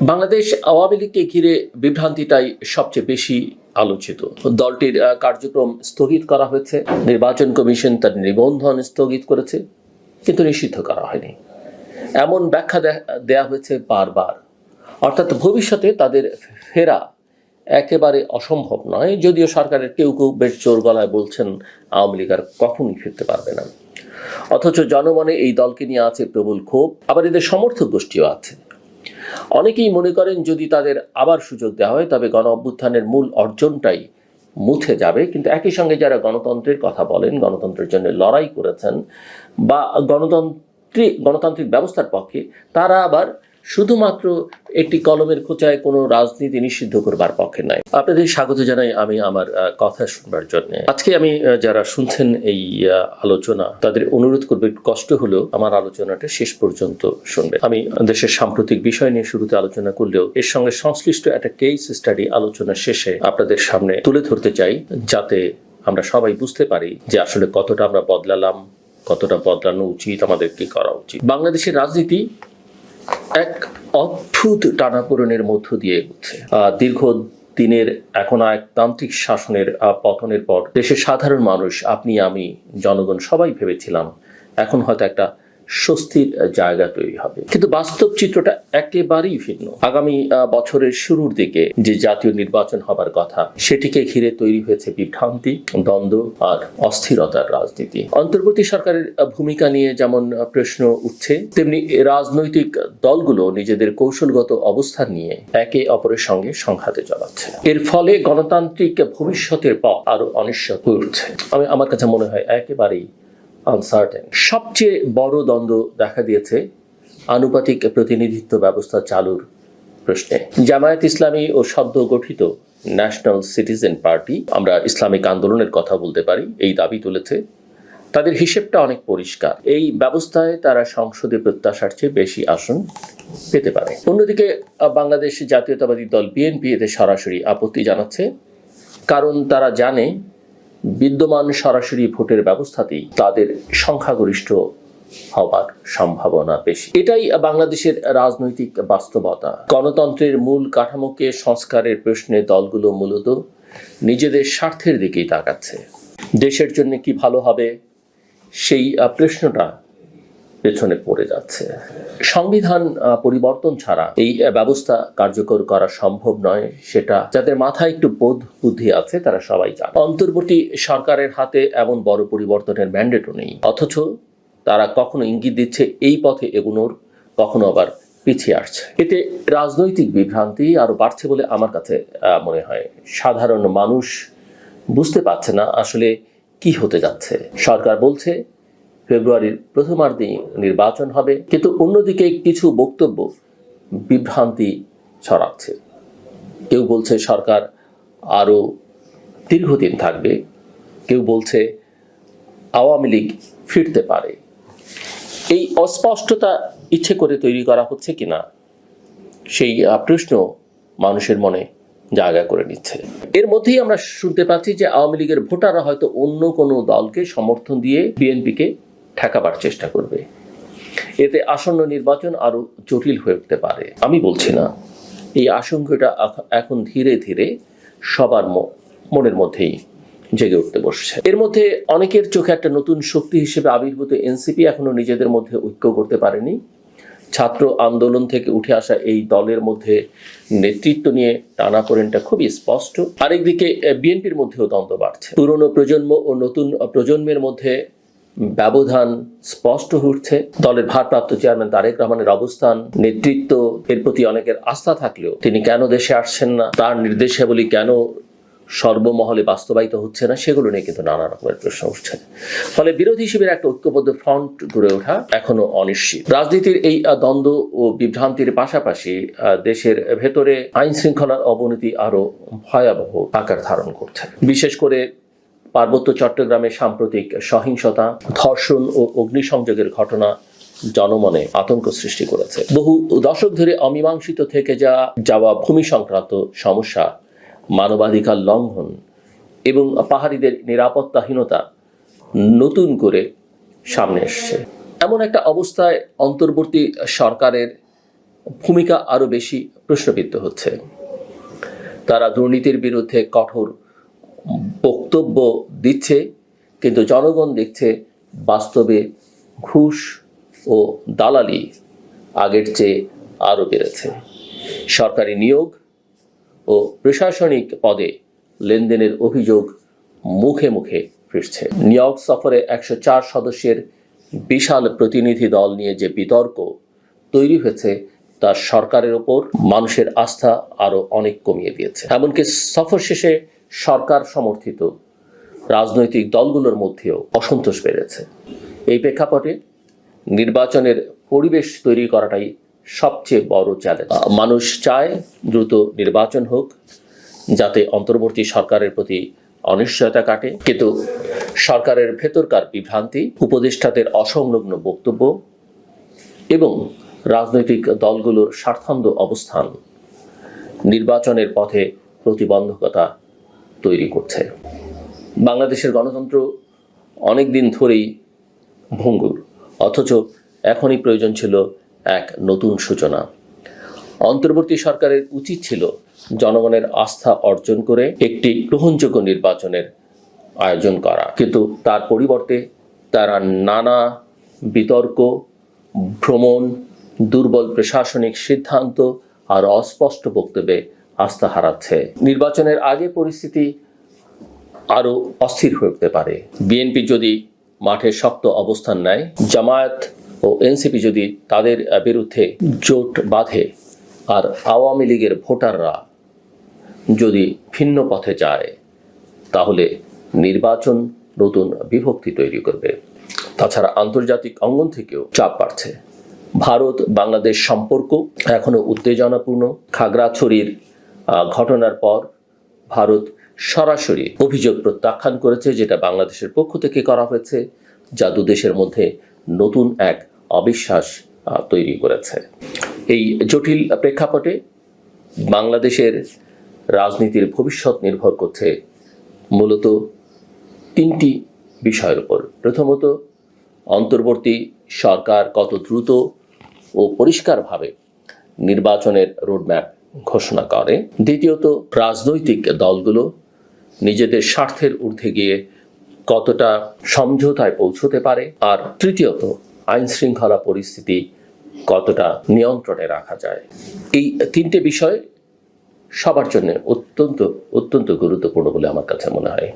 বাংলাদেশ আওয়ামী লীগকে ঘিরে বিভ্রান্তিটাই সবচেয়ে বেশি আলোচিত। দলটির কার্যক্রম স্থগিত করা হয়েছে। নির্বাচন কমিশন তার নিবন্ধন স্থগিত করেছে, কিন্তু নিষিদ্ধ করা হয়নি। এমন ব্যাখ্যা দেয়া হয়েছে বারবার। অর্থাৎ ভবিষ্যতে তাদের ফেরা একেবারে অসম্ভব নয়, যদিও সরকারের কেউ কেউ বেশ জোর গলায় বলছেন আওয়ামী লীগ আর কখনই ফিরতে পারবে না। অথচ জনমনে এই দলকে নিয়ে আছে প্রবল ক্ষোভ, আবার এদের সমর্থক গোষ্ঠীও আছে। অনেকেই মনে করেন যদি তাদের আবার সুযোগ দেওয়া হয়, তবে গণ অভ্যুত্থানের মূল অর্জনটাই মুছে যাবে। কিন্তু একই সঙ্গে যারা গণতন্ত্রের কথা বলেন, গণতন্ত্রের জন্য লড়াই করেছেন বা গণতন্ত্রী, গণতান্ত্রিক ব্যবস্থার পক্ষে, তারা আবার শুধুমাত্র একটি কলমের খোঁচায় কোনো রাজনীতি নিষিদ্ধ করবার পক্ষে নয় আপনাদের স্বাগত জানাই আমি আমার কথা শুনবার জন্য। আজকে আমি যারা শুনছেন এই আলোচনা, তাদের অনুরোধ করবে কষ্ট হলেও আমার আলোচনাটা শেষ পর্যন্ত শুনবে আমি দেশের সাম্প্রতিক বিষয় নিয়ে শুরুতে আলোচনা করলেও এর সঙ্গে সংশ্লিষ্ট একটা কেস স্টাডি আলোচনা শেষে আপনাদের সামনে তুলে ধরতে চাই, যাতে আমরা সবাই বুঝতে পারি যে আসলে কতটা আমরা বদলালাম, কতটা বদলানো উচিত, আমাদের কি করা উচিত। বাংলাদেশের রাজনীতি এক অদ্ভুত টানাপোড়েনের মধ্য দিয়ে এগোচ্ছে। দীর্ঘ দিনের এখন এক তান্ত্রিক শাসনের পতনের পর দেশের সাধারণ মানুষ, আপনি, আমি, জনগণ সবাই ভেবেছিলাম, এখন হয়তো একটা স্বস্তির জায়গা তৈরি হবে। কিন্তু বাস্তব চিত্রটা একেবারেই ভিন্ন। আগামী বছরের শুরুর দিকে যে জাতীয় নির্বাচন হবার কথা, সেটিকে ঘিরে তৈরি হয়েছে বিভ্রান্তি, দ্বন্দ্ব আর অস্থিরতার রাজনীতি। অন্তর্বর্তী সরকারের ভূমিকা নিয়ে যেমন প্রশ্ন উঠছে, তেমনি রাজনৈতিক দলগুলো নিজেদের কৌশলগত অবস্থান নিয়ে একে অপরের সঙ্গে সংঘাতে চলাচ্ছে এর ফলে গণতান্ত্রিক ভবিষ্যতের পথ আরও অনিশ্চিত হয়ে উঠছে। আমি, আমার কাছে মনে হয় একেবারেই আনসার্টেন সবচেয়ে বড় দ্বন্দ্ব দেখা দিয়েছে আনুপাতিক প্রতিনিধিত্ব ব্যবস্থা চালুর প্রশ্নে। জামায়াত ইসলামী ও সদ্য গঠিত ন্যাশনাল সিটিজেন পার্টি আমরা ইসলামিক আন্দোলনের কথা বলতে পারি, এই দাবি তুলেছে। তাদের হিসেবটা অনেক পরিষ্কার। এই ব্যবস্থায় তারা সংসদে প্রত্যাশার চেয়ে বেশি আসন পেতে পারে। অন্যদিকে, বাংলাদেশ জাতীয়তাবাদী দল বিএনপি এতে সরাসরি আপত্তি জানাচ্ছে। কারণ তারা জানে বিদ্যমান সরাসরি ভোটের ব্যবস্থাতেই তাদের সংখ্যাগরিষ্ঠ হওয়ার সম্ভাবনা বেশি। এটাই বাংলাদেশের রাজনৈতিক বাস্তবতা। গণতন্ত্রের মূল কাঠামোকে সংস্কারের প্রশ্নে দলগুলো মূলত নিজেদের স্বার্থের দিকেই তাকাচ্ছে। দেশের জন্য কি ভালো হবে, সেই প্রশ্নটা পেছনে পড়ে যাচ্ছে। সংবিধান পরিবর্তন ছাড়া এই ব্যবস্থা কার্যকর করা সম্ভব নয়, সেটা যাদের মাথায় একটু বোধ বুদ্ধি আছে, তারা সবাই জানে। অন্তর্বর্তী সরকারের হাতে এমন বড় পরিবর্তনের ম্যান্ডেটও নেই। অথচ তারা কখনো ইঙ্গিত দিচ্ছে এই পথে এগুনোর, কখনো আবার পিছিয়ে আসছে। এতে রাজনৈতিক বিভ্রান্তি আরও বাড়ছে বলে আমার কাছে মনে হয়। সাধারণ মানুষ বুঝতে পারছে না আসলে কি হতে যাচ্ছে। সরকার বলছে ফেব্রুয়ারির প্রথমার্ধেই নির্বাচন হবে, কিন্তু অন্যদিকে কিছু বক্তব্য বিভ্রান্তি ছড়াচ্ছে। কেউ বলছে সরকার আরও দীর্ঘদিন থাকবে, কেউ বলছে আওয়ামী লীগ ফিরতে পারে। এই অস্পষ্টতা ইচ্ছে করে তৈরি করা হচ্ছে কিনা সেই প্রশ্ন মানুষের মনে জায়গা করে নিচ্ছে। এর মধ্যেই আমরা শুনতে পাচ্ছি যে আওয়ামী লীগের ভোটাররা হয়তো অন্য কোনো দলকে সমর্থন দিয়ে বিএনপিকে ঠেকাবার চেষ্টা করবে। এতে আসন্ন নির্বাচন আরও জটিল হয়ে উঠতে পারে। আমি বলছি না, এই আশঙ্কাটা এখন ধীরে ধীরে সবার মনের মধ্যেই জেগে উঠতে বসছে। এর মধ্যে অনেকের চোখে একটা নতুন শক্তি হিসেবে আবির্ভূত এনসিপি এখনও নিজেদের মধ্যে ঐক্য করতে পারেনি। ছাত্র আন্দোলন থেকে উঠে আসা এই দলের মধ্যে নেতৃত্ব নিয়ে টানাপোড়েনটা খুবই স্পষ্ট। আরেকদিকে বিএনপির মধ্যেও দ্বন্দ্ব বাড়ছে। পুরনো প্রজন্ম ও নতুন প্রজন্মের মধ্যে ব্যবধান স্পষ্ট উঠছে দলের ভারপ্রাপ্ত চেয়ারম্যান তারেক রহমানের অবস্থান, নেতৃত্ব, এর প্রতি অনেকের আস্থা থাকলেও তিনি কেন দেশে আসছেন না? তার নির্দেশাবলী কেন সর্বমহলে বাস্তবায়িত হচ্ছে না? সেগুলো নিয়ে কিন্তু নানা রকমের প্রশ্ন উঠছে। ফলে বিরোধী শিবিরের একটা ঐক্যবদ্ধ ফ্রন্ট গড়ে ওঠা এখনও অনিশ্চিত। রাজনীতির এই দ্বন্দ্ব ও বিভ্রান্তির পাশাপাশি দেশের ভেতরে আইন শৃঙ্খলার অবনতি আরও ভয়াবহ আকার ধারণ করছে। বিশেষ করে পার্বত্য চট্টগ্রামে সাম্প্রতিক সহিংসতা, ধর্ষণ ও অগ্নিসংযোগের ঘটনা জনমনে আতঙ্ক সৃষ্টি করেছে। বহু দশক ধরে অমীমাংসিত থেকে যা, যাওয়া ভূমি সংক্রান্ত সমস্যা, মানবাধিকার লঙ্ঘন এবং পাহাড়িদের নিরাপত্তাহীনতা নতুন করে সামনে এসছে। এমন একটা অবস্থায় অন্তর্বর্তী সরকারের ভূমিকা আরও বেশি প্রশ্নবিদ্ধ হচ্ছে। তারা দুর্নীতির বিরুদ্ধে কঠোর বক্তব্য দিচ্ছে, কিন্তু জনগণ দেখছে বাস্তবে ঘুষ ও দালালি আগের চেয়ে আরও বেড়েছে। সরকারি নিয়োগ ও প্রশাসনিক পদে লেনদেনের অভিযোগ মুখে মুখে ফিরছে। ইয়র্ক সফরে একশো চার সদস্যের বিশাল প্রতিনিধি দল নিয়ে যে বিতর্ক তৈরি হয়েছে, তা সরকারের ওপর মানুষের আস্থা আরও অনেক কমিয়ে দিয়েছে। এমনকি সফর শেষে সরকার সমর্থিত। রাজনৈতিক দলগুলোর মধ্যেও অসন্তোষ বেড়েছে। এই প্রেক্ষাপটে নির্বাচনের পরিবেশ তৈরি করাটাই সবচেয়ে বড় চ্যালেঞ্জ মানুষ চায় দ্রুত নির্বাচন হোক, যাতে অন্তর্বর্তী সরকারের প্রতি অনিশ্চয়তা কাটে। কিন্তু সরকারের ভেতরকার বিভ্রান্তি, উপদেষ্টাদের অসংলগ্ন বক্তব্য এবং রাজনৈতিক দলগুলোর স্বার্থান্ধ অবস্থান নির্বাচনের পথে প্রতিবন্ধকতা তৈরি করছে। বাংলাদেশের গণতন্ত্র অনেক দিন ধরেই ভঙ্গুর, অথচ এখনই প্রয়োজন ছিল এক নতুন সূচনা। অন্তর্বর্তী সরকারের উচিত ছিল জনগণের আস্থা অর্জন করে একটি গ্রহণযোগ্য নির্বাচনের আয়োজন করা। কিন্তু তার পরিবর্তে তারা নানা বিতর্ক, ভ্রমণ, দুর্বল প্রশাসনিক সিদ্ধান্ত আর অস্পষ্ট বক্তব্যে আস্থা হারাচ্ছে। নির্বাচনের আগে পরিস্থিতি আরও অস্থির হয়ে উঠতে পারে। বিএনপি যদি মাঠে শক্ত অবস্থান নেয়, জামায়াত ও এনসিপি যদি তাদের বিরুদ্ধে জোট বাঁধে, আর আওয়ামী লীগের ভোটাররা যদি ভিন্ন পথে যায়, তাহলে নির্বাচন নতুন বিভক্তি তৈরি করবে। তাছাড়া আন্তর্জাতিক অঙ্গন থেকেও চাপ বাড়ছে। ভারত বাংলাদেশ সম্পর্ক এখনও উত্তেজনাপূর্ণ। খাগড়াছড়ির ঘটনার পর ভারত সরাসরি অভিযোগ প্রত্যাখ্যান করেছে, যেটা বাংলাদেশের পক্ষ থেকে করা হয়েছে, যা দু দেশের মধ্যে নতুন এক অবিশ্বাস তৈরি করেছে। এই জটিল প্রেক্ষাপটে বাংলাদেশের রাজনীতির ভবিষ্যৎ নির্ভর করছে মূলত তিনটি বিষয়ের উপর। প্রথমত, অন্তর্বর্তী সরকার কত দ্রুত ও পরিষ্কারভাবে নির্বাচনের রোডম্যাপ ঘোষণা করে। দ্বিতীয়ত, রাজনৈতিক দলগুলো নিজেদের স্বার্থের ঊর্ধ্বে গিয়ে কতটা সমঝোতায় পৌঁছতে পারে। আর তৃতীয়ত আইন শৃঙ্খলা পরিস্থিতি কতটা নিয়ন্ত্রণে রাখা যায়। এই তিনটে বিষয় সবার জন্য অত্যন্ত অত্যন্ত গুরুত্বপূর্ণ বলে আমার কাছে মনে হয়।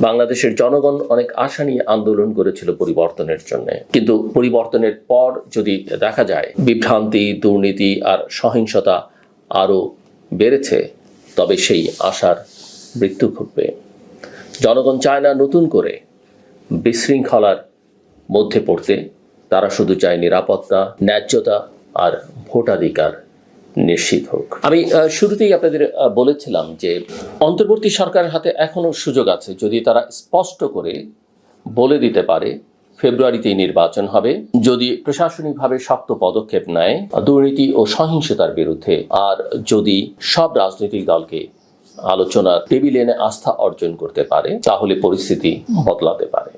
বাংলাদেশের জনগণ অনেক আশা নিয়ে আন্দোলন করেছিল পরিবর্তনের জন্য। কিন্তু পরিবর্তনের পর যদি দেখা যায়, বিভ্রান্তি, দুর্নীতি আর সহিংসতা আরও বেড়েছে, তবে সেই আশার মৃত্যু ঘটবে। জনগণ চায় না নতুন করে বিশৃঙ্খলার মধ্যে পড়তে। তারা শুধু চায় নিরাপত্তা, ন্যায্যতা আর ভোটাধিকার নিশ্চিত হোক। আমি শুরুতেই আপনাদের বলেছিলাম যে অন্তর্বর্তী সরকারের হাতে এখনও সুযোগ আছে। যদি তারা স্পষ্ট করে বলে দিতে পারে ফেব্রুয়ারিতেই নির্বাচন হবে। যদি প্রশাসনিকভাবে শক্ত পদক্ষেপ নেয়, দুর্নীতি ও সহিংসতার বিরুদ্ধে, আর যদি সব রাজনৈতিক দলকে আলোচনার টেবিলেনে আস্থা অর্জন করতে পারে, তাহলে পরিস্থিতি বদলাতে পারে।